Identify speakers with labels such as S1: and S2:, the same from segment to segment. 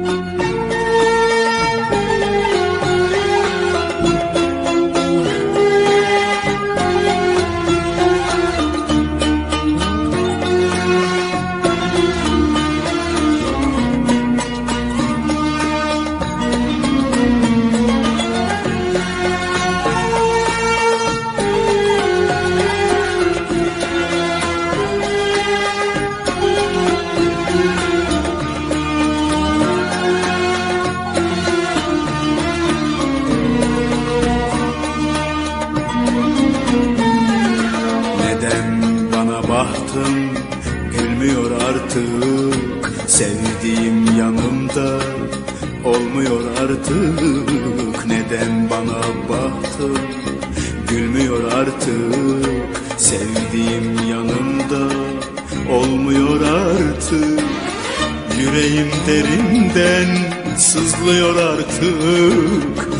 S1: Neden baktın gülmüyor artık. Sevdiğim yanımda olmuyor artık. Neden bana baktın gülmüyor artık? Sevdiğim yanımda olmuyor artık. Yüreğim derinden sızlıyor artık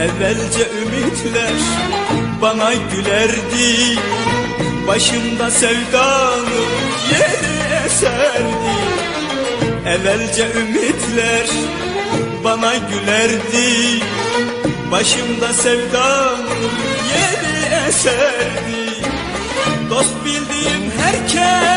S1: Evvelce ümitler bana gülerdi Başımda sevdanın yeri eserdi. Evvelce ümitler bana gülerdi Başımda sevdanın yeri eserdi. Dost bildiğim herkes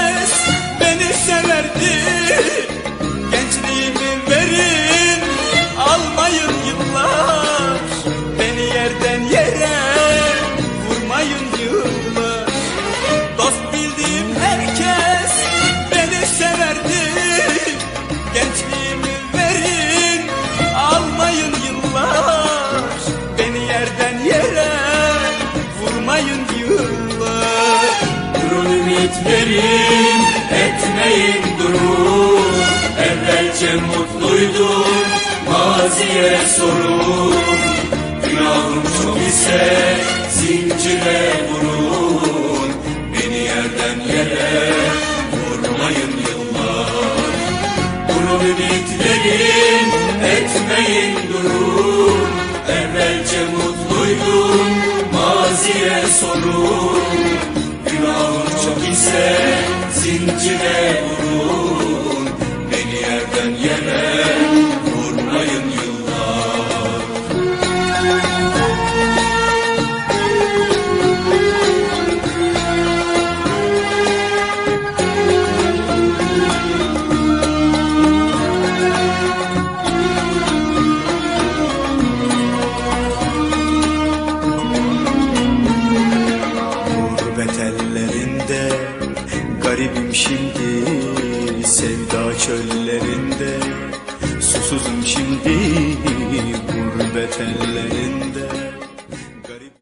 S2: Ümitlerin etmeyin durun Evvelce mutluydum maziye sorun Günahım çok ise zincire vurun. Beni yerden yere vurmayın yıllar. Durun ümitlerin etmeyin durun Evvelce mutluydum maziye Günahım çok ise zincire
S1: çöllerinde susuzum şimdi Gurbet ellerinde